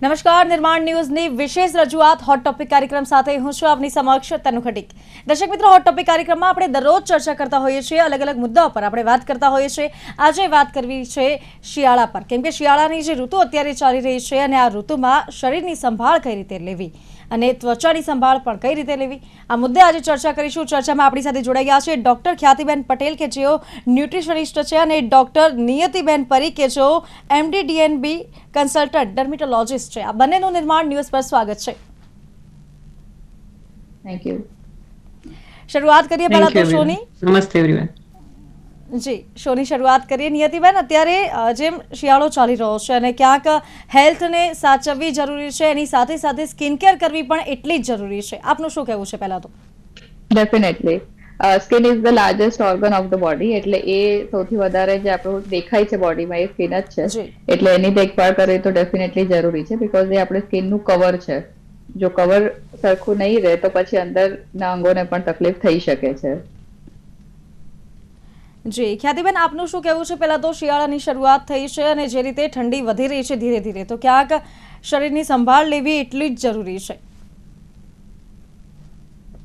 નમસ્કાર, નિર્માણ ન્યૂઝની વિશેષ રજૂઆત હોટ ટોપિક કાર્યક્રમ સાથે હું છું આપની સમક્ષ તનુ ખટીક. દર્શક મિત્રો હોટ ટોપિક કાર્યક્રમમાં આપણે દરરોજ ચર્ચા કરતા હોઈએ છીએ અલગ અલગ મુદ્દાઓ પર આપણે વાત કરતા હોઈએ છીએ. આજે વાત કરવી છે શિયાળા પર. કેમ કે શિયાળાની જે ઋતુ અત્યારે ચાલી રહી છે અને આ ઋતુમાં શરીરની સંભાળ કઈ રીતે લેવી? અને ત્વચાની સંભાળ પણ કઈ રીતે લેવી? આ મુદ્દે આજે ચર્ચા કરીશું. ચર્ચામાં આપણી સાથે જોડાઈ ગયા છે ડોક્ટર ખ્યાતિબેન પટેલ કે જેઓ ન્યુટ્રિશનિસ્ટ છે અને ડોક્ટર નિયતિબેન પરી કે જેઓ એમડી ડીએનબી કન્સલ્ટન્ટ ડર્મિટોલોજિસ્ટ છે. આ બંનેનું નિર્માણ ન્યૂઝ પર સ્વાગત છે. થેન્ક યુ શરૂઆત કરીએ પહેલા તો શોની નમસ્તે એવરીવન જી શોની શરૂઆત કરીએ. નિયતિબેન અત્યારે જેમ શિયાળો ચાલી રહ્યો છે અને ક્યાંક હેલ્થને સાચવવી જરૂરી છે એની સાથે સાથે સ્કિન કેર કરવી પણ એટલી જ જરૂરી છે. આપનું શું કહેવું છે પહેલા તો? Definitely skin is the largest organ of the body એટલે એ સૌથી વધારે જે આપણું દેખાય છે બોડીમાં એ સ્કિન જ છે. એટલે એની દેખભાળ કરવી તો ડેફિનેટલી જરૂરી છે બિકોઝ એ આપણે સ્કિનનું કવર છે. જો કવર સરખું નહીં રહે તો પછી અંદરના અંગોને પણ તકલીફ થઈ શકે છે. જી, ખ્યાતિબેન, આપનું શું કહેવું છે? પહેલા તો શિયાળાની શરૂઆત થઈ છે અને જે રીતે ઠંડી વધી રહી છે ધીરે ધીરે, તો ક્યાંક શરીરની સંભાળ લેવી એટલી જ જરૂરી છે?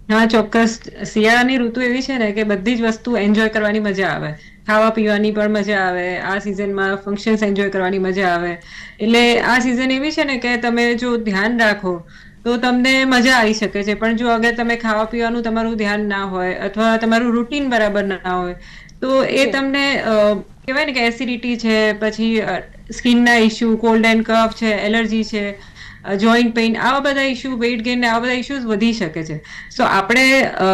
હા, ચોક્કસ. શિયાળાની ઋતુ એવી છે ને કે બધી જ વસ્તુ એન્જોય કરવાની મજા આવે. ખાવા પીવાની પણ મજા આવે. આ સિઝનમાં ફંક્શન્સ એન્જોય કરવાની મજા આવે. એટલે આ સિઝન એવી છે ને કે તમે જો ધ્યાન રાખો, તો તમને મજા આવી શકે છે. પણ જો અગર તમે ખાવા પીવાનું તમારું ધ્યાન ના હોય અથવા તમારું રૂટીન બરાબર ના હોય તો એ તમને કહેવાય ને કે એસિડિટી છે પછી સ્કિનના ઇસ્યુ કોલ્ડ એન્ડ કફ છે એલર્જી છે જોઈન્ટ પેઇન આવા બધા ઇસ્યુ વેઇટ ગેઇન આવા બધા ઇશ્યુઝ વધી શકે છે. સો આપણે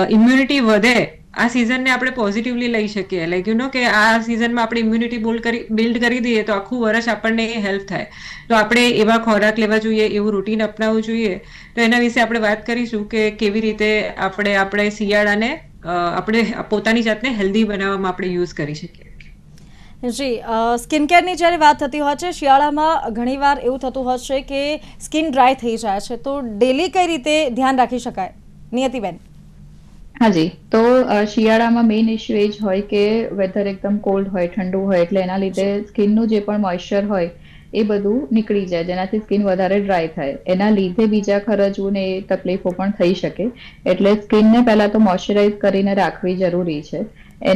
ઇમ્યુનિટી વધે આ સિઝનને આપણે પોઝિટિવલી લઈ શકીએ. લાઈક યુ નો કે આ સિઝનમાં આપણે ઇમ્યુનિટી બિલ્ડ કરી બિલ્ડ કરી દઈએ તો આખું વર્ષ આપણને એ હેલ્પ થાય. તો આપણે એવા ખોરાક લેવા જોઈએ, એવું રૂટીન અપનાવવું જોઈએ. તો એના વિશે આપણે વાત કરીશું કે કેવી રીતે આપણે આપણે શિયાળાને આપણે પોતાની જાતને હેલ્ધી બનાવવામાં આપણે યુઝ કરી શકીએ. જી સ્કિન કેરની જ્યારે વાત થતી હોય છે, શિયાળામાં ઘણીવાર એવું થતું હોય છે કે સ્કિન ડ્રાય થઈ જાય છે. તો ડેલી કઈ રીતે ધ્યાન રાખી શકાય? નિયતિબેન. હાજી. તો શિયાળામાં મેઇન ઇશ્યુ એ જ હોય કે વેધર એકદમ કોલ્ડ હોય, ઠંડુ હોય, એટલે એના લીધે સ્કિનનું જે પણ મોઇશ્ચર હોય, એ બધું નીકળી જાય, જેનાથી સ્કિન વધારે ડ્રાય થાય. એના લીધે બીજા ખરજવું ને એ તકલીફો પણ થઈ શકે. એટલે સ્કિનને પહેલાં તો મોઇશ્ચરાઇઝ કરીને રાખવી જરૂરી છે.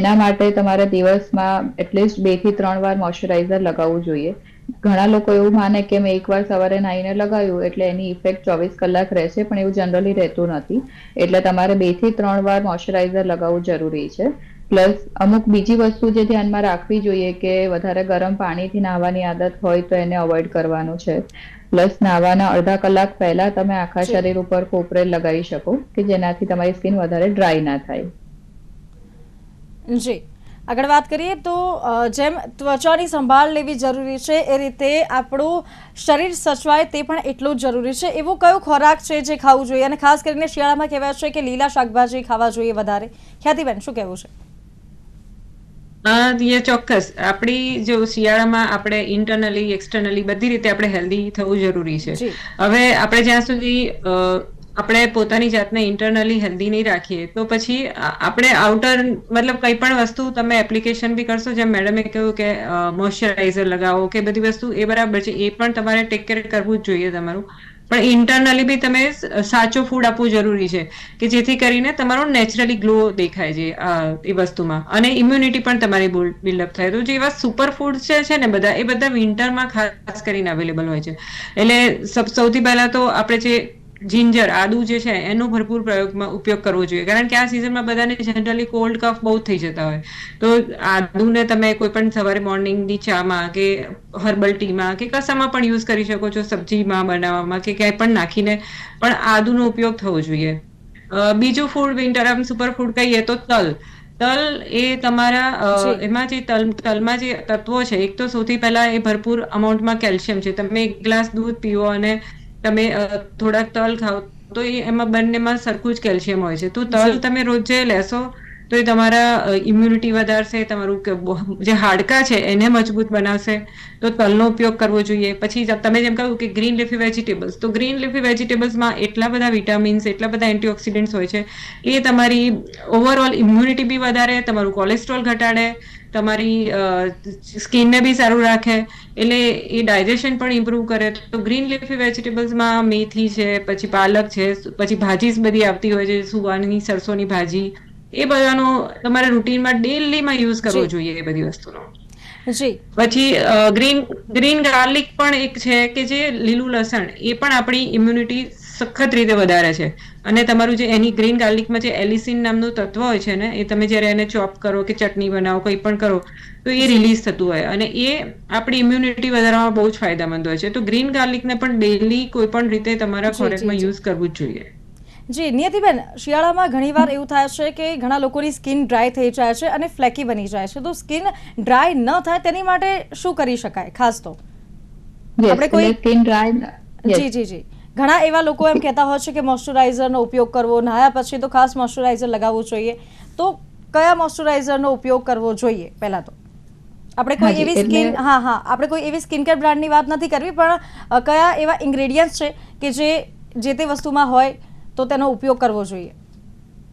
એના માટે તમારે દિવસમાં એટલીસ્ટ બેથી ત્રણ વાર મોઇશ્ચરાઇઝર લગાવવું જોઈએ. ઘણા લોકો એવું માને કે મેં એકવાર સવારે નાહીને લગાવ્યું એટલે એની ઇફેક્ટ ચોવીસ કલાક રહેશે પણ એવું જનરલી રહેતું નથી. એટલે તમારે બેથી ત્રણ વાર મોઇશ્ચરાઇઝર લગાવવું જરૂરી છે. પ્લસ અમુક બીજી વસ્તુ જે ધ્યાનમાં રાખવી જોઈએ કે વધારે ગરમ પાણીથી નાહવાની આદત હોય તો એને અવોઇડ કરવાનું છે. પ્લસ નાહવાના અડધા કલાક પહેલા તમે આખા શરીર ઉપર કોપરેલ લગાવી શકો કે જેનાથી તમારી સ્કિન વધારે ડ્રાય ના થાય. જી. આગળ વાત કરીએ તો જેમ ત્વચાની સંભાળ લેવી જરૂરી છે એ રીતે આપણું શરીર સચવાય તે પણ એટલું જ જરૂરી છે. એવો કયો ખોરાક છે જે ખાવું જોઈએ? અને ખાસ કરીને શિયાળામાં કહેવાય છે કે લીલા શાકભાજી ખાવા જોઈએ વધારે. ખ્યાતિબેન શું કહેવું છે? એ ચોક્કસ. આપણી જો શિયાળામાં આપણે ઇન્ટરનલી એક્સટર્નલી બધી રીતે આપણે હેલ્ધી થવું જરૂરી છે. હવે આપણે જ્યાં સુધી આપણે પોતાની જાતને ઇન્ટરનલી હેલ્ધી નહીં રાખીએ. તો પછી આપણે આઉટર મતલબ કંઈ પણ વસ્તુ તમે એપ્લિકેશન બી કરશો, જેમ મેડમે કહ્યું કે મોઇશ્ચરાઇઝર લગાવો કે બધી વસ્તુ, એ બરાબર છે, એ પણ તમારે ટેક કેર કરવું જ જોઈએ તમારું. પણ ઇન્ટરનલી બી તમે સાચો ફૂડ આપવું જરૂરી છે, કે જેથી કરીને તમારો નેચરલી ગ્લો દેખાય છે એ વસ્તુમાં. અને ઇમ્યુનિટી પણ તમારી બિલ્ડઅપ થાય. તો જે એવા સુપર ફૂડ છે ને બધા, એ બધા વિન્ટરમાં ખાસ કરીને અવેલેબલ હોય છે. એટલે સૌથી પહેલા તો આપણે જે જિંજર આદુ જે છે એનો ભરપૂર પ્રયોગમાં ઉપયોગ કરવો જોઈએ. કારણ કે આ સિઝનમાં બધાને જનરલી કોલ્ડ કફ બહુ થઈ જતા હોય. તો આદુને તમે કોઈ પણ સવારે મોર્નિંગની ચામાં કે હર્બલ ટીમાં કે કશામાં પણ યુઝ કરી શકો છો સબ્જીમાં બનાવવામાં કે ક્યાંય પણ નાખીને. પણ આદુનો ઉપયોગ થવો જોઈએ. બીજું ફૂડ વિન્ટર આમ સુપર ફૂડ કહીએ તો તલ. તલ એ તમારા એમાં જે તલ તલમાં જે તત્વો છે એક તો સૌથી પહેલા એ ભરપૂર અમાઉન્ટમાં કેલ્શિયમ છે. તમે એક ગ્લાસ દૂધ પીવો અને તમે થોડાક તલ ખાઓ તો એ એમાં બંનેમાં સરખું જ કેલ્શિયમ હોય છે. તો તલ. તમે રોજે લેશો તો એ તમારા ઇમ્યુનિટી વધારશે તમારું જે હાડકા છે એને મજબૂત બનાવશે. તો તલનો ઉપયોગ કરવો જોઈએ. પછી તમે જેમ કહ્યું કે ગ્રીન લીફી વેજીટેબલ્સ તો ગ્રીન લીફી વેજીટેબલ્સમાં એટલા બધા વિટામિન્સ એટલા બધા એન્ટીઓક્સિડન્ટ્સ હોય છે. એ તમારી ઓવરઓલ ઇમ્યુનિટી બી વધારે તમારું કોલેસ્ટ્રોલ ઘટાડે તમારી સ્કિનને બી સારું રાખે એટલે એ ડાયજેશન પણ ઇમ્પ્રૂવ કરે. તો ગ્રીન લીફી વેજીટેબલ્સમાં મેથી છે પછી પાલક છે પછી ભાજી બધી આવતી હોય છે સુવાની સરસોની ભાજી. એ બધાનો તમારે રૂટીનમાં ડેલીમાં યુઝ કરવો જોઈએ એ બધી વસ્તુનો. જી. પછી ગ્રીન ગ્રીન ગાર્લિક પણ એક છે કે જે લીલું લસણ એ પણ આપણી ઇમ્યુનિટી સખત રીતે વધારે છે. અને તમારું જે એની ગ્રીન ગાર્લિકમાં જે એલિસિન નામનું તત્વ હોય છે ને એ તમે જ્યારે એને ચોપ કરો કે ચટણી બનાવો કંઈ પણ કરો તો એ રિલીઝ થતું હોય. અને એ આપણી ઇમ્યુનિટી વધારવામાં બહુ જ ફાયદામંદ હોય છે. તો ગ્રીન ગાર્લિકને પણ ડેલી કોઈ પણ રીતે તમારા ખોરાકમાં યુઝ કરવું જ જોઈએ. જી નિયતિબેન શિયાળામાં ઘણીવાર એવું થાય છે કે ઘણા લોકોની સ્કિન ડ્રાય થઈ જાય છે અને ફ્લેકી બની જાય છે. તો સ્કિન ડ્રાય ન થાય તેની માટે શું કરી શકાય? ખાસ તો. આપણે કોઈ- સ્કિન ડ્રાય જી જી જી. ઘણા એવા લોકો એમ કહેતા હોય છે કે મોઇશ્ચરાઇઝરનો ઉપયોગ કરવો નહાયા પછી તો ખાસ મોઇશ્ચરાઇઝર લગાવવું જોઈએ. તો કયા મોઇશ્ચરાઇઝરનો ઉપયોગ કરવો જોઈએ પહેલા તો? આપણે કોઈ એવી સ્કિન હા હા આપણે કોઈ એવી સ્કિન કેર બ્રાન્ડની વાત નથી કરવી પણ કયા એવા ઇન્ગ્રેડિયન્ટ્સ છે કે જે જે તે વસ્તુમાં હોય તો તેનો ઉપયોગ કરવો જોઈએ?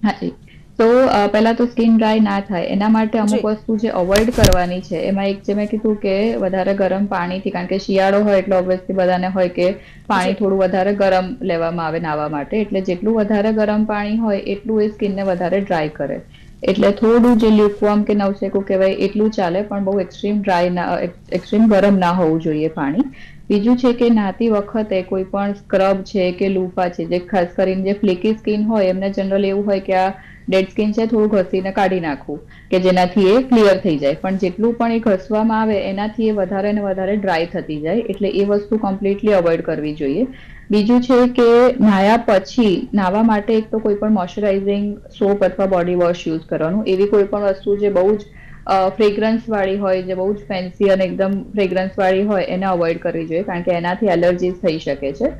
હાજી. તો પહેલા તો સ્કિન ડ્રાય ના થાય. એના માટે અમુક વસ્તુ જે અવોઇડ કરવાની છે એમાં એક જે મેં કીધું કે વધારે ગરમ પાણીથી કારણ કે શિયાળો હોય એટલે ઓબ્વિયસલી બધાને હોય કે પાણી થોડું વધારે ગરમ લેવામાં આવે નાવા માટે. એટલે જેટલું વધારે ગરમ પાણી હોય એટલું એ સ્કિનને વધારે ડ્રાય કરે. એટલે થોડું જે લ્યુકવોર્મ કે નવશેકું કહેવાય એટલું ચાલે પણ બહુ એક્સ્ટ્રીમ ડ્રાય ના એક્સ્ટ્રીમ ગરમ ના હોવું જોઈએ પાણી. બીજું છે કે નાતી વખતે કોઈ પણ સ્ક્રબ છે કે લૂફા છે, જે ખાસ કરીને જે ફ્લેકી સ્કિન હોય, એમને જનરલ એવું હોય કે આ ડેડ સ્કિન છે થોડું ઘસીને કાઢી નાખવું, કે જેનાથી એ ક્લિયર થઈ જાય. પણ જેટલું પણ એ ઘસવામાં આવે, એનાથી એ વધારે ને વધારે ડ્રાય થતી જાય, એટલે એ વસ્તુ કમ્પ્લીટલી અવોઇડ કરવી જોઈએ. બીજું છે કે નાયા પછી, નાવા માટે એક તો કોઈ પણ મોઇશ્ચરાઇઝિંગ સોપ અથવા બોડી વોશ યુઝ કરવાનું, એવી કોઈ પણ વસ્તુ જે બહુ જ ફ્રેગ્રન્સ વાળી હોય જે બહુ જ ફેન્સી અને એકદમ ફ્રેગ્રન્સ વાળી હોય એને અવોઇડ કરવી જોઈએ કારણ કે એનાથી એલર્જીસ થઈ શકે છે.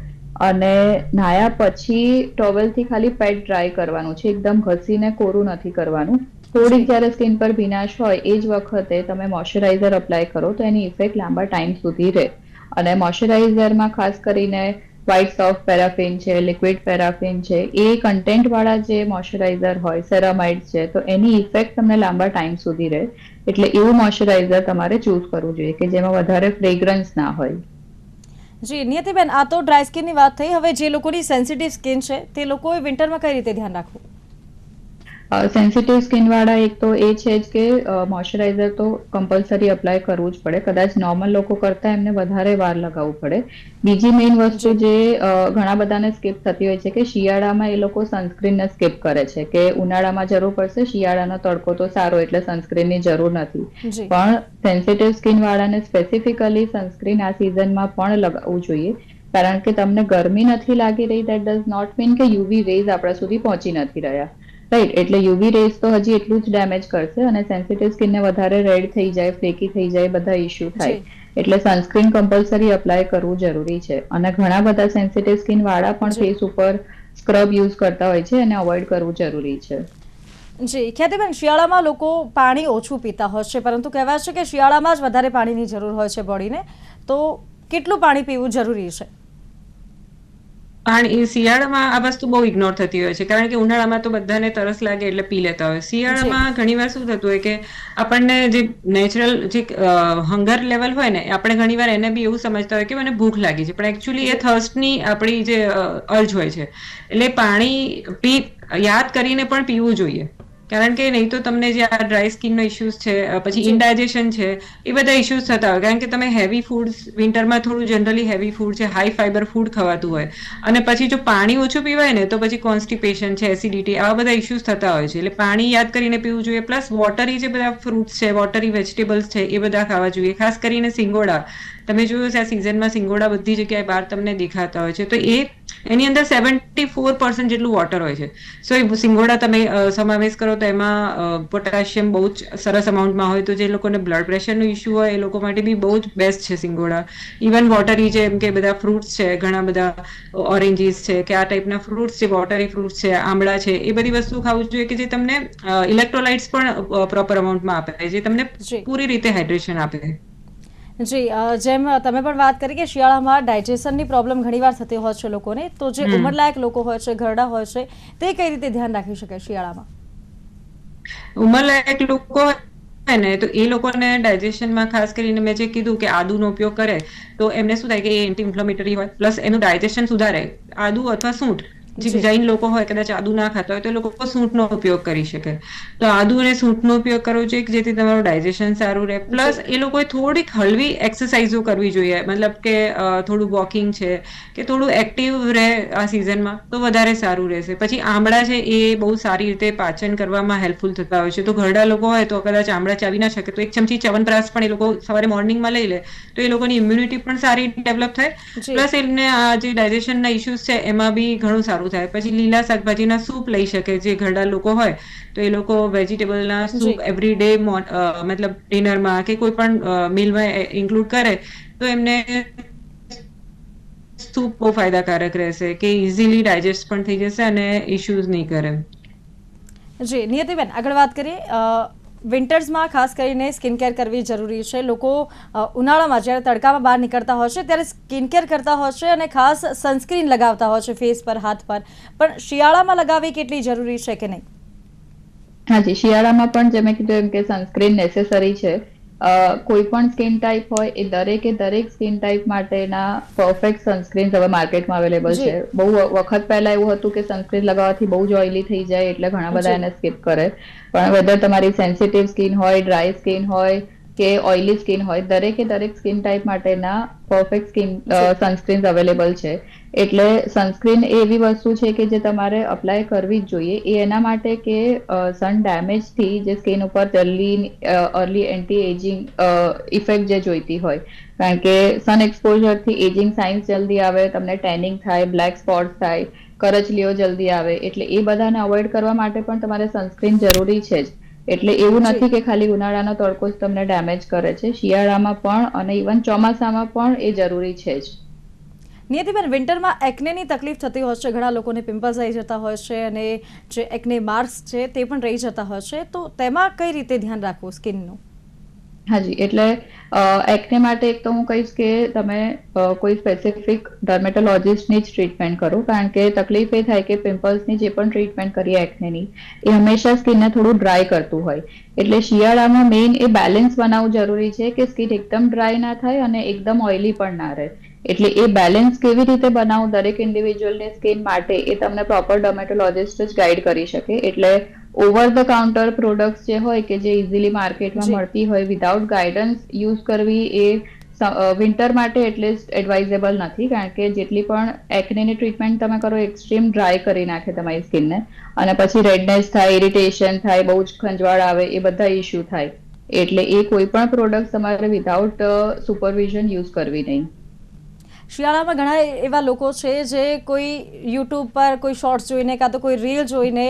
અને નાયા પછી ટોવેલથી ખાલી પેટ ડ્રાય કરવાનું છે. એકદમ ઘસીને કોરું નથી કરવાનું. થોડીક જ્યારે સ્કિન પર ભીનાશ હોય એ જ વખતે તમે મોઇશ્ચરાઇઝર અપ્લાય કરો તો એની ઇફેક્ટ લાંબા ટાઈમ સુધી રહે. અને મોઇશ્ચરાઇઝરમાં ખાસ કરીને વ્હાઇટ સોફ્ટ પેરાફિન છે લિક્વિડ પેરાફિન છે, એ કન્ટેન્ટ વાળા જે મોઇશ્ચરાઇઝર હોય સેરામાઇડ છે, તો એની ઇફેક્ટ તમને લાંબા ટાઈમ સુધી રહે. એટલે એવું મોઇશ્ચરાઇઝર તમારે ચૂઝ કરવું જોઈએ કે જેમાં વધારે ફ્રેગ્રન્સ ના હોય. જી, નિયતિબેન, આ તો ડ્રાય સ્કિનની વાત થઈ. હવે જે લોકોની સેન્સિટિવ સ્કિન છે, તે લોકોએ વિન્ટરમાં કઈ રીતે ધ્યાન રાખવું? સેન્સિટિવ સ્કિન વાળા એક તો એ છે જ કે મોઇશ્ચરાઇઝર તો કમ્પલસરી અપ્લાય કરવું જ પડે. કદાચ નોર્મલ લોકો કરતા એમને વધારે વાર લગાવવું પડે. બીજી મેઇન વસ્તુ જે ઘણા બધાને સ્કીપ થતી હોય છે કે શિયાળામાં એ લોકો સનસ્ક્રીનને સ્કીપ કરે છે કે ઉનાળામાં જરૂર પડશે શિયાળાનો તડકો તો સારો એટલે સનસ્ક્રીનની જરૂર નથી. પણ સેન્સિટિવ સ્કિન વાળાને સ્પેસિફિકલી સનસ્ક્રીન આ સિઝનમાં પણ લગાવવું જોઈએ. કારણ કે તમને ગરમી નથી લાગી રહી દેટ ડઝ નોટ મીન કે યુવી રેઝ આપણા સુધી પહોંચી નથી રહ્યા. રાઈટ એટલે યુવી રેઝ તો હજી એટલું જ ડેમેજ કરશે અને સેન્સિટિવ સ્કિનને વધારે રેડ થઈ જાય ફ્લેકી થઈ જાય બધા ઇશ્યુ થાય. એટલે સનસ્ક્રીન કમ્પલસરી અપ્લાય કરવું જરૂરી છે. અને ઘણા બધા સેન્સિટિવ સ્કિન વાળા પણ. ફેસ ઉપર સ્ક્રબ યુઝ કરતા હોય છે અને અવોઇડ કરવું જરૂરી છે. જી ખ્યાતિબેન શિયાળામાં લોકો પાણી ઓછું પીતા હોય છે પરંતુ કહેવાય છે કે શિયાળામાં જ વધારે પાણીની જરૂર હોય છે બોડીને. તો કેટલું પાણી પીવું જરૂરી છે? પાણી શિયાળામાં આ વસ્તુ બહુ ઇગ્નોર થતી હોય છે. કારણ કે ઉનાળામાં તો બધાને તરસ લાગે એટલે પી લેતા હોય. શિયાળામાં ઘણીવાર શું થતું હોય કે આપણને જે નેચરલ જે હંગર લેવલ હોય ને આપણે ઘણીવાર એને બી એવું સમજતા હોય કે મને ભૂખ લાગી છે. પણ એકચ્યુઅલી એ થર્સ્ટની આપણી જે અર્જ હોય છે. એટલે પાણી પી યાદ કરીને પણ પીવું જોઈએ. કારણ કે નહીં તો તમને જે આ ડ્રાય સ્કિનનો ઇશ્યુઝ છે પછી ઇન્ડાઇજેશન છે એ બધા ઇશ્યુઝ થતા હોય. કારણ કે તમે હેવી ફૂડ વિન્ટરમાં થોડું જનરલી હેવી ફૂડ છે હાઈ ફાઈબર ફૂડ ખવાતું હોય. અને પછી જો પાણી ઓછું પીવાય ને તો પછી કોન્સ્ટિપેશન છે એસિડિટી આવા બધા ઇશ્યુઝ થતા હોય છે. એટલે પાણી યાદ કરીને પીવું જોઈએ. પ્લસ વોટરી જે બધા ફ્રૂટ્સ છે વોટરી વેજીટેબલ્સ છે એ બધા ખાવા જોઈએ. ખાસ કરીને સિંગોડા. તમે જોયું છે આ સિઝનમાં સિંગોડા બધી જગ્યાએ બહાર તમને દેખાતા હોય છે. તો એ એની અંદર સેવન્ટી ફોર પર્સન્ટ જેટલું વોટર હોય છે. સો એ સિંગોડા તમે સમાવેશ કરો તો એમાં પોટેશિયમ બહુ જ સરસ અમાઉન્ટમાં હોય તો જે લોકોને બ્લડ પ્રેશરનો ઇશ્યુ હોય એ લોકો માટે બી બહુ જ બેસ્ટ છે સિંગોડા. ઇવન વોટરી જેમ કે બધા ફ્રૂટ્સ છે ઘણા બધા ઓરેન્જીસ છે કે આ ટાઈપના ફ્રૂટ્સ છે વોટરી ફ્રૂટ્સ છે આમળા છે એ બધી વસ્તુ ખાવું જોઈએ કે જે તમને ઇલેક્ટ્રોલાઇટ્સ પણ પ્રોપર અમાઉન્ટમાં આપે જે તમને પૂરી રીતે હાઇડ્રેશન આપે. જી જેમ તમે પણ વાત કરી કે શિયાળામાં ડાયજેશનની પ્રોબ્લેમ ઘણીવાર થતી હોય છે લોકોને તો જે. ઉંમરલાયક લોકો હોય છે ઘરડા હોય છે તે કઈ રીતે ધ્યાન રાખી શકે શિયાળામાં ઉંમરલાયક લોકો ને તો એ લોકોને ડાયજેશનમાં ખાસ કરીને મેં જે કીધું કે આદુનો ઉપયોગ કરે તો એમને શું થાય કે એ એન્ટી ઇન્ફ્લોમેટરી હોય પ્લસ એનું ડાયજેશન સુધારે આદુ અથવા સૂંઠ જે જૈન લોકો હોય કદાચ આદુ ના ખાતા હોય તો લોકો સૂંઠનો ઉપયોગ કરી શકે. તો આદુ અને સૂંઠનો ઉપયોગ કરવો જોઈએ કે જેથી તમારું ડાયજેશન સારું રહે. પ્લસ એ લોકોએ થોડીક હળવી એક્સરસાઇઝો કરવી જોઈએ. મતલબ કે થોડું વોકિંગ છે કે થોડું એક્ટિવ રહે આ સિઝનમાં તો વધારે સારું રહેશે. પછી આમળા છે એ બહુ સારી રીતે પાચન કરવામાં હેલ્પફુલ થતા હોય છે. તો ઘરડા લોકો હોય તો કદાચ આમળા ચાવી ના શકે તો એક ચમચી ચવનપ્રાસ પણ એ લોકો સવારે મોર્નિંગમાં લઈ લે તો એ લોકોની ઇમ્યુનિટી પણ સારી ડેવલપ થાય. પ્લસ એમને આ જે ડાયજેશનના ઇશ્યુઝ છે એમાં બી ઘણું સારું થાય. પછી લીલા શાકભાજીના સૂપ લઈ શકે જે ઘરડા લોકો હોય તો એ લોકો વેજીટેબલના સૂપ એવરી ડે મતલબ ડિનરમાં કે કોઈ પણ મિલમાં ઇન્ક્લુડ કરે તો એમને સૂપ બહુ ફાયદાકારક રહેશે કે ઇઝીલી ડાયજેસ્ટ પણ થઈ જશે અને ઇશ્યુઝ નહીં કરે. જી નિયતિબેન આગળ વાત કરીએ. વિન્ટર્સમાં ખાસ કરીને સ્કિન કેર કરવી જરૂરી છે. લોકો ઉનાળામાં જ્યારે તડકામાં બહાર નીકળતા હોય છે, ત્યારે સ્કિન કેર કરતા હોય છે અને ખાસ સનસ્ક્રીન લગાવતા હોય છે ફેસ પર, હાથ પર. પણ શિયાળામાં લગાવવી કેટલી જરૂરી છે કે નહીં? હાજી શિયાળામાં પણ જેમ કીધું એમ કે સનસ્ક્રીન નેસેસરી છે. કોઈ પણ સ્કિન ટાઈપ હોય એ દરેકે દરેક સ્કિન ટાઈપ માટેના પરફેક્ટ સનસ્ક્રીન હવે માર્કેટમાં અવેલેબલ છે બહુ વખત પહેલા એવું હતું કે સનસ્ક્રીન લગાવવાથી બહુ જ ઓઇલી થઈ જાય એટલે ઘણા બધા. એને સ્કીપ કરે પણ વેધર તમારી સેન્સિટિવ સ્કિન હોય ડ્રાય સ્કિન હોય કે ઓઇલી સ્કિન હોય દરેકે દરેક સ્કિન ટાઈપ માટેના પરફેક્ટ સ્કિન. સનસ્ક્રીન અવેલેબલ છે એટલે સનસ્ક્રીન એવી વસ્તુ છે કે જે તમારે અપ્લાય કરવી જ જોઈએ. એ એના માટે કે સન ડેમેજથી જે સ્કિન ઉપર જલ્દી અર્લી એન્ટી એજિંગ ઇફેક્ટ જે જોઈતી હોય. કારણ કે સન એક્સપોઝરથી એજિંગ સાઇન્સ જલ્દી આવે, તમને ટેનિંગ થાય બ્લેક સ્પોટ્સ થાય, કરચલીઓ જલ્દી આવે. એટલે એ બધાને અવોઇડ કરવા માટે પણ તમારે સનસ્ક્રીન જરૂરી છે જ. એટલે એવું નથી કે ખાલી ઉનાળાનો તડકો જ તમને ડેમેજ કરે છે. શિયાળામાં પણ અને ઇવન ચોમાસામાં પણ એ જરૂરી છે જ. નિયતિબેન વિન્ટરમાં એકનેની તકલીફ થતી હોય છે. ઘણા લોકોને પિમ્પલ્સ આવી જતા હોય છે અને જે એકને માર્ક્સ છે તે પણ રહી જતા હોય છે. તો તેમાં કઈ રીતે ધ્યાન રાખવું સ્કિનનું? હાજી, એટલે એકને માટે એક તો હું કહીશ કે તમે કોઈ સ્પેસિફિક ડર્મેટોલોજિસ્ટની જ ટ્રીટમેન્ટ કરો. કારણ કે તકલીફ એ થાય કે પિમ્પલ્સની જે પણ ટ્રીટમેન્ટ કરીએ એકનેની એ હંમેશા સ્કિનને થોડું ડ્રાય કરતું હોય. એટલે શિયાળામાં મેઇન એ બેલેન્સ બનાવવું જરૂરી છે કે સ્કિન એકદમ ડ્રાય ના થાય અને એકદમ ઓઇલી પણ ના રહે. એટલે એ બેલેન્સ કેવી રીતે બનાવવું દરેક ઇન્ડિવિજ્યુઅલની સ્કિન માટે એ તમને પ્રોપર ડર્મેટોલોજિસ્ટ જ ગાઈડ કરી શકે. એટલે ઓવર ધ કાઉન્ટર પ્રોડક્ટ્સ જે હોય કે જે ઇઝીલી માર્કેટમાં મળતી હોય વિધાઉટ ગાઈડન્સ યુઝ કરવી એ વિન્ટર માટે એટલીસ્ટ એડવાઇઝેબલ નથી. કારણ કે જેટલી પણ એક્નેની ટ્રીટમેન્ટ તમે કરો એક્સ્ટ્રીમ ડ્રાય કરી નાખે તમારી સ્કિનને અને પછી રેડનેસ થાય ઇરિટેશન થાય બહુ જ ખંજવાળ આવે એ બધા ઇશ્યુ થાય. એટલે એ કોઈ પણ પ્રોડક્ટ તમારે વિધાઉટ સુપરવિઝન યુઝ કરવી નહીં. શિયાળામાં ઘણા એવા લોકો છે જે કોઈ યુટ્યુબ પર કોઈ શોર્ટ્સ જોઈને કાં તો કોઈ રીલ જોઈને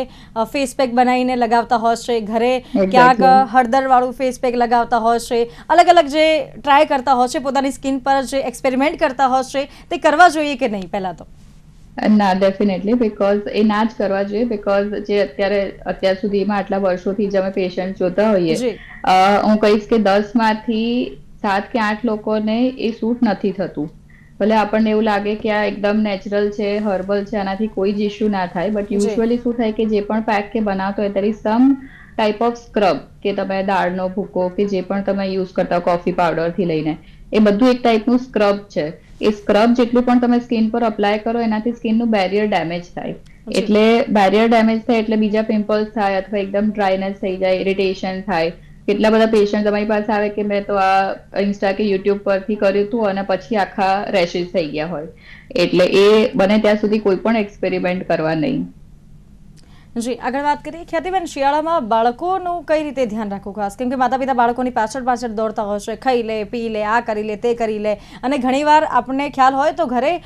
ફેસ પેક બનાવીને લગાવતા હોય છે ઘરે ક્યાંક હળદરવાળું ફેસ પેક લગાવતા હોય છે અલગ અલગ જે ટ્રાય કરતા હોય છે પોતાની સ્કિન પર જે એક્સપેરિમેન્ટ કરતા હોય છે તે કરવા જોઈએ કે નહીં પહેલા તો? ના ડેફિનેટલી બીકોઝ એ ના જ કરવા જોઈએ બીકોઝ જે અત્યારે અત્યાર સુધીમાં આટલા વર્ષોથી જે અમે પેશન્ટ જોતા હોઈએ. હું કહીશ કે દસમાંથી સાત કે આઠ લોકોને એ સૂટ નથી થતું. ભલે આપણને એવું લાગે કે આ એકદમ નેચરલ છે હર્બલ છે આનાથી કોઈ જ ઇશ્યુ ના થાય બટ યુઝ્યુઅલી શું થાય કે જે પણ પેક કે બનાવતો હોય there some type of scrub કે તમે દાળનો ભૂકો કે જે પણ તમે યુઝ કરતા કોફી પાવડરથી લઈને. એ બધું એક ટાઈપનું સ્ક્રબ છે. એ સ્ક્રબ જેટલું પણ તમે સ્કિન પર અપ્લાય કરો એનાથી સ્કિનનું બેરિયર ડેમેજ થાય. એટલે બેરિયર ડેમેજ થાય એટલે બીજા પિમ્પલ્સ થાય અથવા એકદમ ડ્રાયનેસ થઈ જાય ઇરિટેશન થાય. કેટલા બધા પેશન્ટ તમારી પાસે આવે કે મેં તો આ ઇન્સ્ટા કે યુટ્યુબ પરથી કર્યું હતું અને પછી આખા રેશિસ થઈ ગયા હોય. એટલે એ બને ત્યાં સુધી કોઈ પણ એક્સપેરિમેન્ટ કરવા નહીં. જી, આગળ વાત કરીએ. ખ્યાતિબેન, શિયાળામાં બાળકોનું કઈ રીતે ધ્યાન રાખવું ખાસ? કેમ કે માતા પિતા બાળકોની પાછળ પાછળ દોડતા હોય છે, ખાઈ લે, પી લે, આ કરી લે, તે કરી લે. અને ઘણીવાર આપણને ખ્યાલ હોય તો ઘરે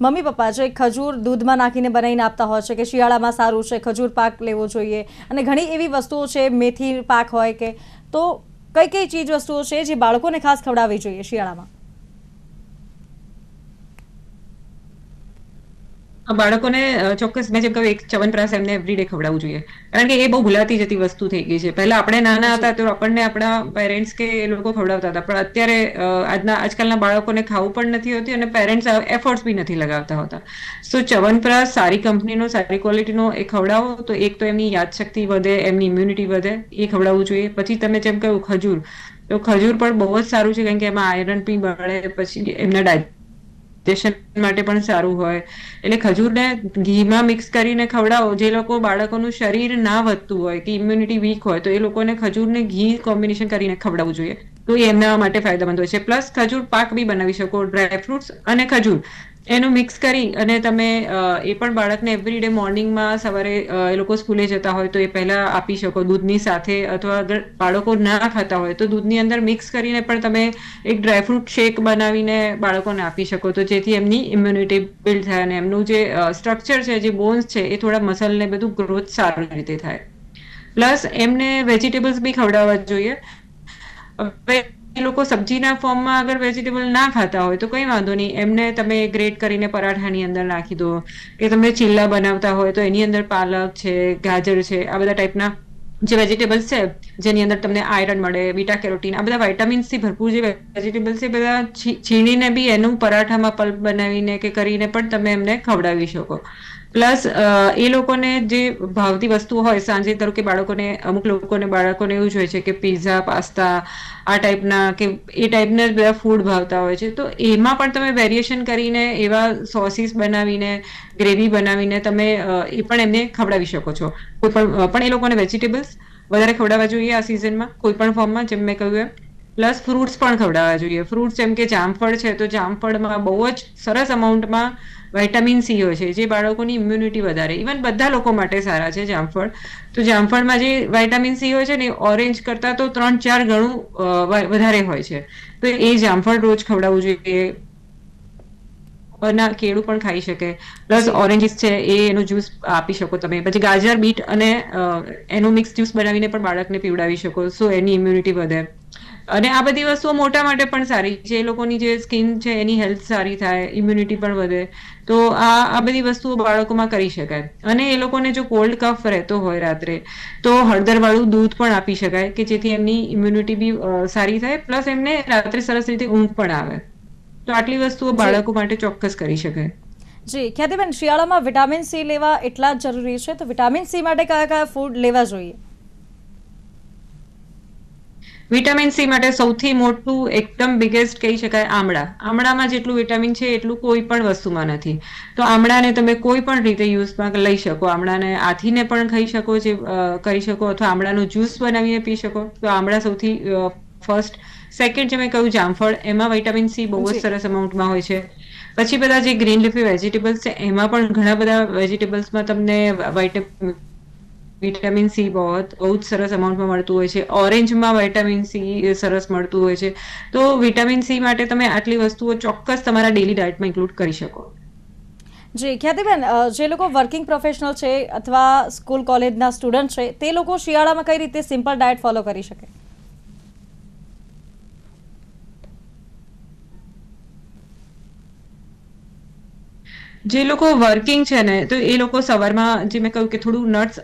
મમ્મી પપ્પા જે ખજૂર દૂધમાં નાખીને બનાવીને આપતા હોય છે કે શિયાળામાં સારું છે, ખજૂર પાક લેવો જોઈએ અને ઘણી એવી વસ્તુઓ છે, મેથી પાક હોય કે, તો કઈ કઈ ચીજ વસ્તુઓ છે જે બાળકોને ખાસ ખવડાવવી જોઈએ શિયાળામાં? બાળકોને ચોક્કસ મેં જેમ કહ્યું, એક ચવનપ્રાસ એમને એવરીડે ખવડાવવું જોઈએ. કારણ કે એ બહુ ભૂલાતી જતી વસ્તુ થઈ ગઈ છે. પહેલા આપણે નાના હતા તો આપણને આપણા પેરેન્ટ્સ કે એ લોકો ખવડાવતા હતા. પણ અત્યારે આજના, આજકાલના બાળકોને ખાવું પણ નથી હોતી અને પેરેન્ટ્સ એફર્ટ્સ બી નથી લગાવતા હોતા. સો ચવનપ્રાસ સારી કંપનીનો, સારી ક્વોલિટીનો એ ખવડાવો તો એક તો એમની યાદશક્તિ વધે, એમની ઇમ્યુનિટી વધે, એ ખવડાવવું જોઈએ. પછી તમે જેમ કહ્યું, ખજૂર. તો ખજૂર પણ બહુ જ સારું છે, કારણ કે એમાં આયરન પી મળે પછી એમના ડાયજેશન માટે પણ સારું હોય. એટલે ખજૂરને ઘીમાં મિક્સ કરીને ખવડાવો. જે લોકો બાળકોનું શરીર ના વધતું હોય, કે ઇમ્યુનિટી વીક હોય, તો એ લોકોને ખજૂરને ઘી કોમ્બિનેશન કરીને ખવડાવવું જોઈએ. તો એ એમના માટે ફાયદામંદ હોય છે. પ્લસ ખજૂર પાક બી બનાવી શકો. ડ્રાય ફ્રૂટ્સ અને ખજૂર. એનું મિક્સ કરી અને તમે એ પણ બાળકને એવરીડે મોર્નિંગમાં સવારે એ લોકો સ્કૂલે જતા હોય તો એ પહેલા આપી શકો દૂધની સાથે અથવા અગર બાળકો ના ખાતા હોય તો દૂધની અંદર મિક્સ કરીને પણ તમે એક ડ્રાયફ્રૂટ શેક બનાવીને બાળકોને આપી શકો. તો જેથી એમની ઇમ્યુનિટી બિલ્ડ થાય અને એમનું જે સ્ટ્રક્ચર છે, જે બોન્સ છે, એ થોડા મસલને બધું ગ્રોથ સારી રીતે થાય. પ્લસ એમને વેજીટેબલ્સ બી ખવડાવવા જોઈએ. હવે લોકો સબ્જીના ફોર્મમાં અગર વેજીટેબલ ના ખાતા હોય તો કંઈ વાંધો નહીં. એમને તમે ગ્રેટ કરીને પરાઠાની અંદર નાખી દો. કે તમે ચીલ્લા બનાવતા હોય તો એની અંદર પાલક છે, ગાજર છે, આ બધા ટાઈપના જે વેજીટેબલ્સ છે, જેની અંદર તમને આયરન મળે બીટા કેરોટીન આ બધા vitamins થી ભરપૂર જે વેજીટેબલ્સ છે બધા છીણીને બી એનું પરાઠામાં પલ્પ બનાવીને કે કરીને પણ તમે એમને ખવડાવી શકો. પ્લસ એ લોકોને જે ભાવતી વસ્તુ હોય, સાંજે ધારો કે બાળકોને, અમુક લોકોને, બાળકોને એવું જ હોય છે કે પીઝા પાસ્તા આ ટાઈપના કે એ ટાઈપના જ બધા ફૂડ ભાવતા હોય છે. તો એમાં પણ તમે વેરિએશન કરીને એવા સોસીસ બનાવીને ગ્રેવી બનાવીને તમે એ પણ એમને ખવડાવી શકો છો. કોઈ પણ પણ એ લોકોને વેજીટેબલ્સ વધારે ખવડાવવા જોઈએ આ સિઝનમાં કોઈ પણ ફોર્મમાં જેમ મેં કહ્યું એમ. પ્લસ ફ્રૂટ્સ પણ ખવડાવવા જોઈએ. ફ્રૂટ્સ જેમ કે જામફળ છે, તો જામફળમાં બહુ જ સરસ અમાઉન્ટમાં વિટામિન સી હોય છે, જે બાળકોની ઇમ્યુનિટી વધારે. ઇવન બધા લોકો માટે સારા છે જામફળ. તો જામફળમાં જે વિટામિન સી હોય છે ને ઓરેન્જ કરતાં તો ત્રણ ચાર ગણું વધારે હોય છે. તો એ જામફળ રોજ ખવડાવવું જોઈએ. ના, કેળું પણ ખાઈ શકે. પ્લસ ઓરેન્જીસ છે, એ એનું જ્યુસ આપી શકો તમે. પછી ગાજર, બીટ અને એનું મિક્સ જ્યુસ બનાવીને પણ બાળકને પીવડાવી શકો. સો એની ઇમ્યુનિટી વધે. અને આ બધી વસ્તુઓ મોટા માટે પણ સારી. છે એ લોકોની જે સ્કિન છે એની હેલ્થ સારી થાય ઇમ્યુનિટી પણ વધે તો આ આ બધી વસ્તુઓ બાળકોમાં કરી શકાય. અને એ લોકોને જો કોલ્ડ કફ રહેતો હોય રાત્રે તો હળદરવાળું દૂધ પણ આપી શકાય કે જેથી એમની ઇમ્યુનિટી બી સારી થાય પ્લસ એમને રાત્રે સરસ રીતે ઊંઘ પણ આવે. તો આટલી વસ્તુઓ બાળકો માટે ચોક્કસ કરી શકાય. જી. ખ્યાતિબેન શિયાળામાં વિટામિન સી લેવા એટલા જ જરૂરી છે? તો વિટામિન સી માટે કયા કયા ફૂડ લેવા જોઈએ? વિટામિન સી માટે સૌથી મોટું એકદમ બિગેસ્ટ કહી શકાય આમળા. આમળામાં જેટલું વિટામિન છે એટલું કોઈ પણ વસ્તુમાં નથી. તો આમળાને તમે કોઈ પણ રીતે યુઝમાં લઈ શકો. આમળાને આથીને પણ ખાઈ શકો જે કરી શકો અથવા આમળાનું જ્યુસ બનાવીને પી શકો. તો આમળા સૌથી ફર્સ્ટ સેકન્ડ જે મેં કહ્યું જામફળ એમાં વિટામિન સી બહુ જ સરસ અમાઉન્ટમાં હોય છે. પછી બધા જે ગ્રીન લીફી વેજીટેબલ્સ છે એમાં પણ ઘણા બધા વેજીટેબલ્સમાં તમને વિટામિન સી બહુ બહુ જ સરસ અમાઉન્ટમાં મળતું હોય છે. ઓરેન્જમાં વિટામિન સી સરસ મળતું હોય છે. તો વિટામિન સી માટે તમે આટલી વસ્તુઓ ચોક્કસ તમારા ડેલી ડાયટમાં ઇન્ક્લુડ કરી શકો. જી, ખ્યાતિબેન જે લોકો વર્કિંગ પ્રોફેશનલ છે અથવા સ્કૂલ કોલેજના સ્ટુડન્ટ છે, તે લોકો શિયાળામાં કઈ રીતે સિમ્પલ ડાયટ ફોલો કરી શકે? જે લોકો વર્કિંગ છે ને, તો એ લોકો સવારમાં જે મેં કહ્યું કે થોડું નટ્સ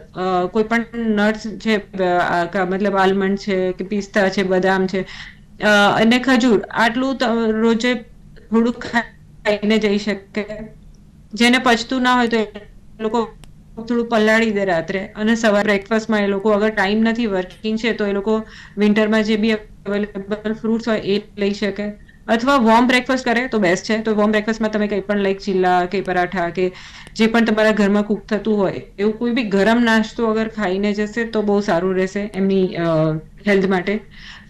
કોઈ પણ નટ્સ છે મતલબ આલમંડ છે કે પિસ્તા છે, બદામ છે અને ખજૂર, આટલું રોજે થોડું ખાઈને જઈ શકે. જેને પચતું ના હોય તો એ લોકો થોડું પલાળી દે રાત્રે. અને સવાર બ્રેકફાસ્ટમાં એ લોકો અગર ટાઈમ નથી વર્કિંગ છે, તો એ લોકો વિન્ટરમાં જે બી અવેલેબલ ફ્રૂટ્સ હોય એ લઈ શકે. અથવા વોર્મ બ્રેકફાસ્ટ કરે તો બેસ્ટ છે. તો વોર્મ બ્રેકફાસ્ટમાં તમે કંઈ પણ લાઈક ચીલા કે પરાઠા કે જે પણ તમારા ઘરમાં કુક થતું હોય, એવું કોઈ બી ગરમ નાસ્તો અગર ખાઈને જશે તો બહુ સારું રહેશે એમની હેલ્થ માટે.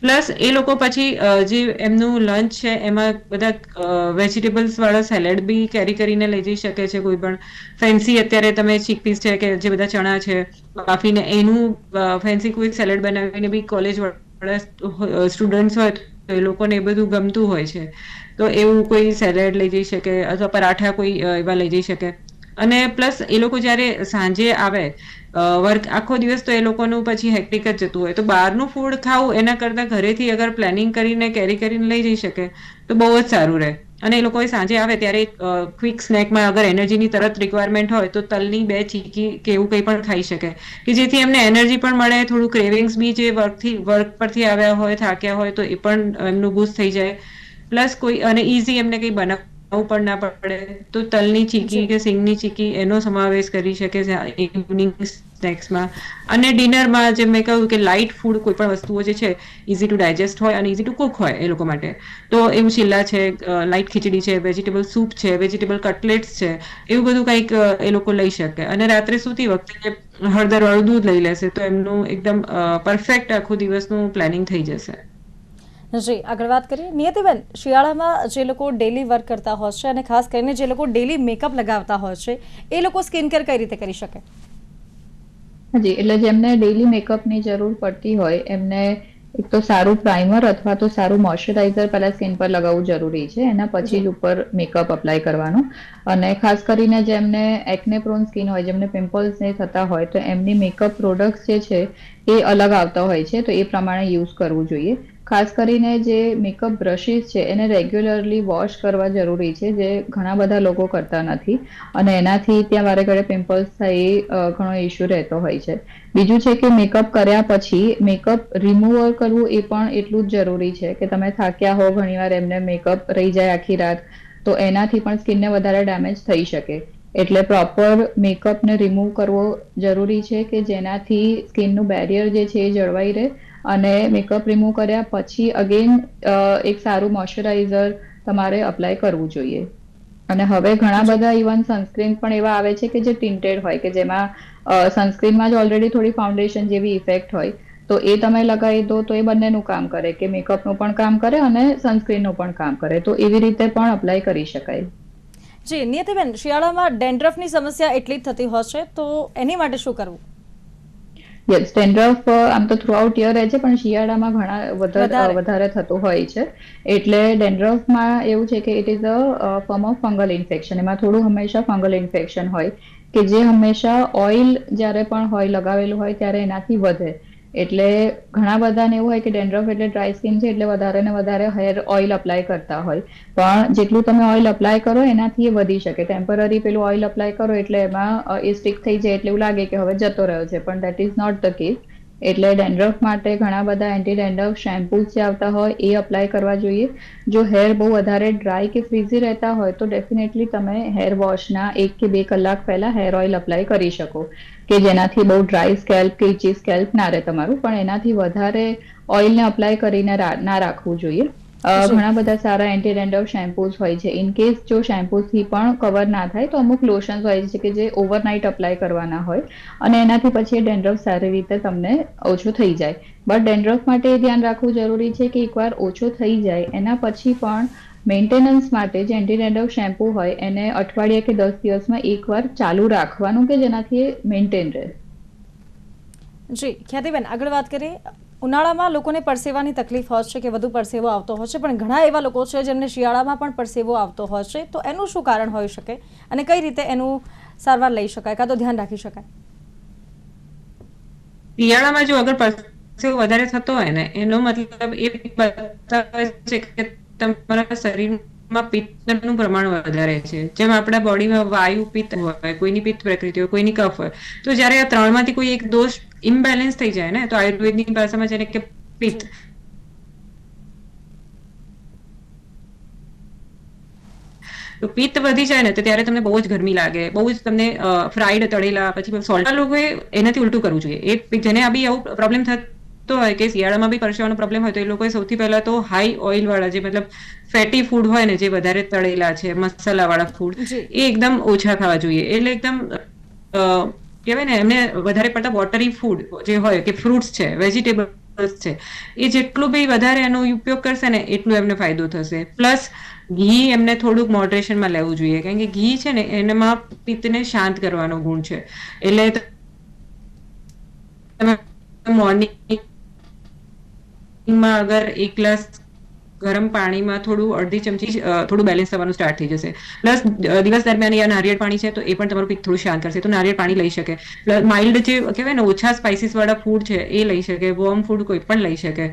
પ્લસ એ લોકો પછી જે એમનું લંચ છે, એમાં બધા વેજીટેબલ્સ વાળા સેલેડ બી કેરી કરીને લઈ જઈ શકે છે કોઈ પણ. ફેન્સી અત્યારે તમે ચીકપીસ છે કે જે બધા ચણા છે, બાફીને એનું ફેન્સી કોઈ સેલેડ બનાવીને બી કોલેજ વાળા સ્ટુડન્ટ્સ હોય તો એ લોકોને એ બધું ગમતું હોય છે. તો એવું કોઈ સેલેડ લઈ જઈ શકે અથવા પરાઠા કોઈ એવા લઈ જઈ શકે. અને પ્લસ એ લોકો જ્યારે સાંજે આવે વર્ક આખો દિવસ તો એ લોકોનું પછી હેક્ટિક જ જતું હોય. તો બહારનું ફૂડ ખાવું એના કરતાં ઘરેથી અગર પ્લાનિંગ કરીને કેરી કરીને લઈ જઈ શકે, તો બહુ જ સારું રહે. અને એ લોકોએ સાંજે આવે ત્યારે ક્વિક સ્નેકમાં અગર એનર્જીની તરત રિક્વાયરમેન્ટ હોય તો તલની બે ચીકી કે એવું કંઈ પણ ખાઈ શકે. કે જેથી એમને એનર્જી પણ મળે થોડું ક્રેવિંગ્સ બી જે વર્કથી વર્ક પરથી આવ્યા હોય થાક્યા હોય તો એ પણ એમનું બૂસ્ટ થઈ જાય. પ્લસ કોઈ અને ઇઝી એમને કંઈ બનાવવું પણ ના પડે. તો તલની ચીકી કે સિંગની ચીકી એનો સમાવેશ કરી શકે છે ઇવનિંગ સ્નેક્સમાં. અને ડિનરમાં જેમ મેં કહ્યું કે લાઇટ ફૂડ કોઈ પણ વસ્તુઓ જે છે ઇઝી ટુ ડાયજેસ્ટ હોય અને ઇઝી ટુ કુક હોય એ લોકો માટે. તો એવું ચીલા છે લાઇટ ખીચડી છે વેજીટેબલ સૂપ છે વેજીટેબલ કટલેટ્સ છે, એવું બધું કંઈક એ લોકો લઈ શકે. અને રાત્રે સૂતી વખતે હળદરવાળું દૂધ લઈ લેશે, તો એમનું એકદમ પરફેક્ટ આખું દિવસનું પ્લાનિંગ થઈ જશે. જી, આગળ વાત કરીએ. નિયતિબેન, શિયાળામાં જે લોકો ડેલી વર્ક કરતા હોય છે અને ખાસ કરીને જે લોકો ડેલી મેકઅપ લગાવતા હોય છે, એ લોકો સ્કિન કેર કઈ રીતે કરી શકે? હાજી એટલે જેમને ડેઈલી મેકઅપની જરૂર પડતી હોય એમને એક તો સારું પ્રાઇમર અથવા તો સારું મોઇશ્ચરાઇઝર પહેલા સ્કિન પર લગાવવું જરૂરી છે. એના પછી જ ઉપર મેકઅપ અપ્લાય કરવાનું. અને ખાસ કરીને જેમને એકને પ્રોન સ્કિન હોય જેમને પિમ્પલ્સ ને થતા હોય તો એમની મેકઅપ પ્રોડક્ટ્સ જે છે એ અલગ આવતા હોય છે. તો એ પ્રમાણે યુઝ કરવું જોઈએ. ખાસ કરીને જે મેકઅપ બ્રશિસ છે, એને રેગ્યુલરલી વોશ કરવા જરૂરી છે, જે ઘણા બધા લોકો કરતા નથી. અને એનાથી ત્યાં વારે ઘડે પિમ્પલ્સ એ ઘણો ઇશ્યુ રહેતો હોય છે. બીજું છે કે મેકઅપ કર્યા પછી મેકઅપ રિમૂવર કરવું એ પણ એટલું જ જરૂરી છે કે તમે થાક્યા હો ઘણીવાર એમને મેકઅપ રહી જાય આખી રાત, તો એનાથી પણ સ્કિનને વધારે ડેમેજ થઈ શકે. એટલે પ્રોપર મેકઅપને રિમૂવ કરવો જરૂરી છે કે જેનાથી સ્કિનનું બેરિયર જે છે એ જળવાઈ રહે અને મેકઅપ રિમૂવ કર્યા પછી અગેન એક સારું મોઇશ્ચરાઇઝર તમારે અપ્લાય કરવું જોઈએ. અને હવે ઘણા બધા ઇવન સનસ્ક્રીન પણ એવા આવે છે કે જે ટિન્ટેડ હોય, કે જેમાં સનસ્ક્રીનમાં જ ઓલરેડી થોડી ફાઉન્ડેશન જેવી ઇફેક્ટ હોય. તો એ તમે લગાવી દો તો એ બંનેનું કામ કરે, કે મેકઅપનું પણ કામ કરે અને સનસ્ક્રીનનું પણ કામ કરે. તો એવી રીતે પણ અપ્લાય કરી શકાય. જી નિયતિબેન શિયાળામાં ડેન્ડ્રફની સમસ્યા એટલી જ થતી હોય છે, તો એની માટે શું કરવું? યસ ડેન્ડ્રફ આમ તો થ્રુ આઉટ યર રહે છે પણ શિયાળામાં ઘણા વધારે વધારે. વધારે થતું હોય છે. એટલે ડેન્ડ્રફમાં એવું છે કે it is a form of fungal infection એમાં થોડું હંમેશા ફંગલ ઇન્ફેક્શન હોય કે જે હંમેશા ઓઇલ જ્યારે પણ હોય લગાવેલું હોય ત્યારે એનાથી વધે. એટલે ઘણા બધાને એવું હોય કે ડેન્ડ્રફ એટલે ડ્રાય સ્કિન છે એટલે વધારે ને વધારે હેર ઓઇલ અપ્લાય કરતા હોય. પણ જેટલું તમે ઓઇલ અપ્લાય કરો એનાથી એ વધી શકે. ટેમ્પરરી પેલું ઓઇલ અપ્લાય કરો એટલે એમાં એ સ્ટિક થઈ જાય એટલે એવું લાગે કે હવે જતો રહ્યો છે. પણ that is not the case એટલે ડેન્ડ્રફ માટે ઘણા બધા એન્ટી ડેન્ડ્રફ શેમ્પૂઝ જે આવતા હોય એ અપ્લાય કરવા જોઈએ. જો હેર બહુ વધારે ડ્રાય કે ફ્રીઝી રહેતા હોય તો ડેફિનેટલી તમે હેર વોશના એક કે બે કલાક પહેલા હેર ઓઇલ અપ્લાય કરી શકો. કે જેનાથી બહુ ડ્રાય સ્કેલ્પ કે ઇચી સ્કેલ્પ ના રહે તમારું. પણ એનાથી વધારે ઓઇલને અપ્લાય કરીને ના રાખવું જોઈએ. ઘણા બધા સારા એન્ટી ડેન્ડ્રફ શેમ્પૂઝ હોય છે. ઇન કેસ જો શેમ્પૂથી પણ કવર ના થાય તો અમુક લોશન્સ હોય છે કે જે ઓવરનાઇટ અપ્લાય કરવાના હોય અને એનાથી પછી ડેન્ડ્રફ સારી રીતે તમને ઓછો થઈ જાય. બટ ડેન્ડ્રફ માટે એ ધ્યાન રાખવું જરૂરી છે કે એકવાર ઓછો થઈ જાય એના પછી પણ મેન્ટેનન્સ માટે જે એન્ટી ડેન્ડ્રફ શેમ્પૂ હોય એને અઠવાડિયા કે દસ દિવસમાં એકવાર ચાલુ રાખવાનું કે જેનાથી એ મેન્ટેન રહે. જી ખ્યાતિબેન આગળ વાત કરીએ. ઉનાળામાં લોકોને પરસેવાની તકલીફ હોય છે કે વધુ પરસેવો આવતો હોય છે, પણ ઘણા એવા લોકો છે જેમને શિયાળામાં પણ પરસેવો આવતો હોય છે. તો એનું શું કારણ હોઈ શકે અને કઈ રીતે એનું સારવાર લઈ શકાય? કાં તો ધ્યાન રાખી શકાય? શિયાળામાં જો અગર પરસેવો વધારે થતો હોય ને, એનો મતલબ એ બતાવે છે કે તમારા શરીરમાં પિત્તનું પ્રમાણ વધારે છે. જેમ આપણા બોડીમાં વાયુ પિત્ત હોય, કોઈની પિત્ત પ્રકૃતિ હોય, કોઈની કફ હોય, તો જ્યારે આ ત્રણમાંથી કોઈ એક દોષ ઇમ્બેલેન્સ થઈ જાય ને, તો આયુર્વેદની ભાષામાં જેને કે પિત્ત. તો પિત્ત વધી જાય ને, તો ત્યારે તમને બહુ જ ગરમી લાગે, બહુ જ તમને ફ્રાઈડ તળેલા, પછી સોલ્ટ લોકોએ એનાથી ઉલટું કરવું જોઈએ. એ જેને આ બી આવું પ્રોબ્લેમ થતો હોય કે શિયાળામાં બી પરસેવાનો પ્રોબ્લેમ હોય તો એ લોકોએ સૌથી પહેલા તો હાઈ ઓઇલ વાળા જે મતલબ ફેટી ફૂડ હોય ને જે વધારે તળેલા છે મસાલા વાળા ફૂડ એ એકદમ ઓછા ખાવા જોઈએ. એટલે એકદમ કહેવાય ને એમને વધારે પડતા વોટરી ફૂડ જે હોય કે ફ્રૂટ્સ છે વેજીટેબલ્સ છે એ જેટલું બી વધારે એનો ઉપયોગ કરશે ને એટલું એમને ફાયદો થશે. પ્લસ ઘી એમને થોડુંક મોડરેશનમાં લેવું જોઈએ. કારણ કે ઘી છે ને એનામાં પિત્તને શાંત કરવાનો ગુણ છે. એટલે તમે તમે મોર્નિંગમાં અગર એક ગ્લાસ ગરમ પાણીમાં થોડું અડધી ચમચી થોડું બેલેન્સ થવાનું સ્ટાર્ટ થઈ જશે. પ્લસ દિવસ દરમિયાન યા નારિયેળ પાણી છે તો એ પણ તમારું પિત્ત થોડું શાંત કરશે. તો નારિયેળ પાણી લઈ શકે. પ્લસ માઇલ્ડ જે કહેવાય ને ઓછા સ્પાઇસીસ વાળા ફૂડ છે એ લઈ શકે. વોર્મ ફૂડ કોઈ પણ લઈ શકે.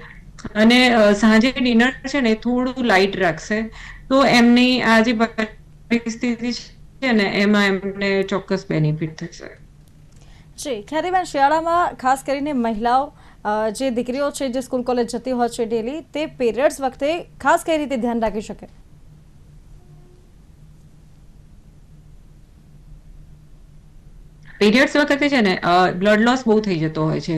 અને સાંજે ડિનર છે ને થોડું લાઇટ રાખશે. તો એમની આ જે પરિસ્થિતિ છે ને એમાં એમને ચોક્કસ બેનિફિટ થશે. જી ખ્યાતિબેન શિયાળામાં ખાસ કરીને મહિલાઓ જે દીકરીઓ છે, જે સ્કૂલ કોલેજ જતી હોય છે ડેલી તે પીરિયડ્સ વખતે ખાસ કઈ રીતે ધ્યાન રાખી શકે? પીરિયડ્સ વખતે છે ને બ્લડ લોસ બહુ થઈ જતો હોય છે.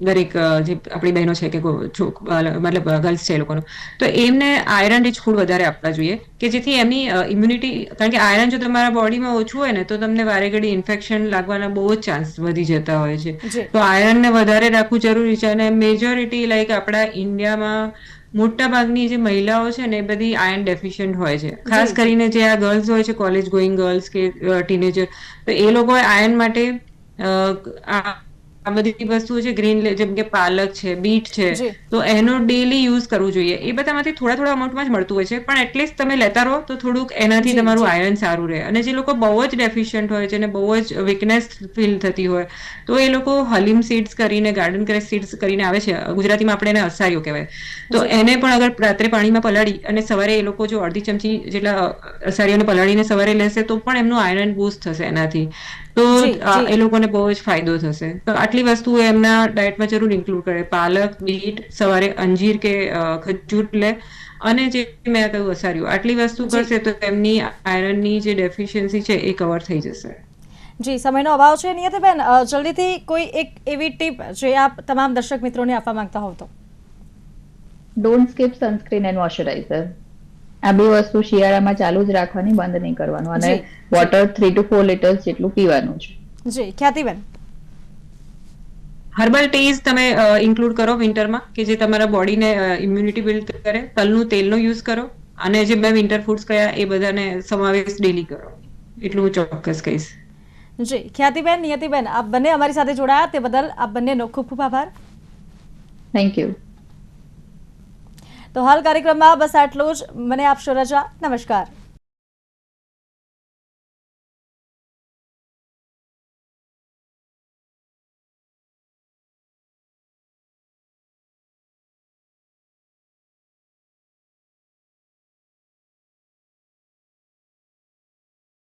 દરેક જે આપણી બહેનો છે કે મતલબ ગર્લ્સ છે એ લોકોનો. તો એમને આયરન રીચ ફૂડ વધારે આપવા જોઈએ કે જેથી એમની ઇમ્યુનિટી કારણ કે આયરન જો તમારા બોડીમાં ઓછું હોય ને તો તમને વારે ઘડી ઇન્ફેક્શન લાગવાના બહુ જ ચાન્સ વધી જતા હોય છે. તો આયરનને વધારે રાખવું જરૂરી છે અને મેજોરિટી લાઈક આપણા ઇન્ડિયામાં મોટા ભાગની જે મહિલાઓ છે ને એ બધી આયર્ન ડેફિશિયન્ટ હોય છે. ખાસ કરીને જે આ ગર્લ્સ હોય છે કોલેજ ગોઈંગ ગર્લ્સ કે ટીનેજર તો એ લોકો આયર્ન માટે આ બધી વસ્તુઓ છે ગ્રીન જેમ કે પાલક છે બીટ છે તો એનો ડેલી યુઝ કરવું જોઈએ. એ બધામાંથી થોડા થોડા અમાઉન્ટમાં જ મળતું હોય છે પણ એટલીસ્ટ તમે લેતા રહો તો થોડુંક એનાથી તમારું. આયરન સારું રહે. અને જે લોકો બહુ જ ડેફિશિયન્ટ હોય છે અને બહુ જ વીકનેસ ફીલ થતી હોય તો એ લોકો હલીમ સીડ્સ કરીને ગાર્ડન ક્રેસ સીડ્સ કરીને આવે છે. ગુજરાતીમાં આપણે એને અસારીઓ કહેવાય. તો એને પણ અગર રાત્રે પાણીમાં પલાળી અને સવારે એ લોકો જો અડધી ચમચી જેટલા અસારીઓને પલાળીને સવારે લેશે તો પણ એમનું આયરન બૂસ્ટ થશે એનાથી. તો. એ લોકોને બહુ જ ફાયદો થશે. તો આટલી વસ્તુઓ એમના ડાયટમાં જરૂર ઇન્ક્લુડ કરે. પાલક બીટ સવારે અંજીર કે ખજૂર લે. અને જે મેં કહ્યું અસાર્યું આટલી વસ્તુ. કરશે તો એમની આયરનની જે ડેફિશિયન્સી છે એ કવર થઈ જશે. જી સમયનો અભાવ છે. નિયતિબેન જલ્દીથી કોઈ એક એવી ટીપ જે આપ તમામ દર્શક મિત્રોને આપવા માંગતા હો તો? Don't skip sunscreen and moisturiser આ બે વસ્તુ શિયાળામાં ચાલુ જ રાખવાની બંધ નહીં કરવાનું. અને water three two four litres જેટલું પીવાનું છે. જી. ખ્યાતિબેન? હર્બલ ટીઝ તમે ઇન્ક્લુડ કરો વિન્ટરમાં કે જે તમારા બોડીને ઇમ્યુનિટી બિલ્ડ કરે. તલનું તેલનો યુઝ કરો. અને જે મેં વિન્ટર ફૂડ્સ કયા એ બધાને સમાવેશ ડેલી કરો. એટલું હું ચોક્કસ કહીશ. જી. ખ્યાતિબેન નિયતિબેન આપ બંને અમારી સાથે જોડાયા. તે બદલ આપ બંનેનો ખૂબ ખૂબ આભાર. થેન્ક યુ તો હાલ કાર્યક્રમમાં બસ આટલું જ. મને આપશો રજા નમસ્કાર.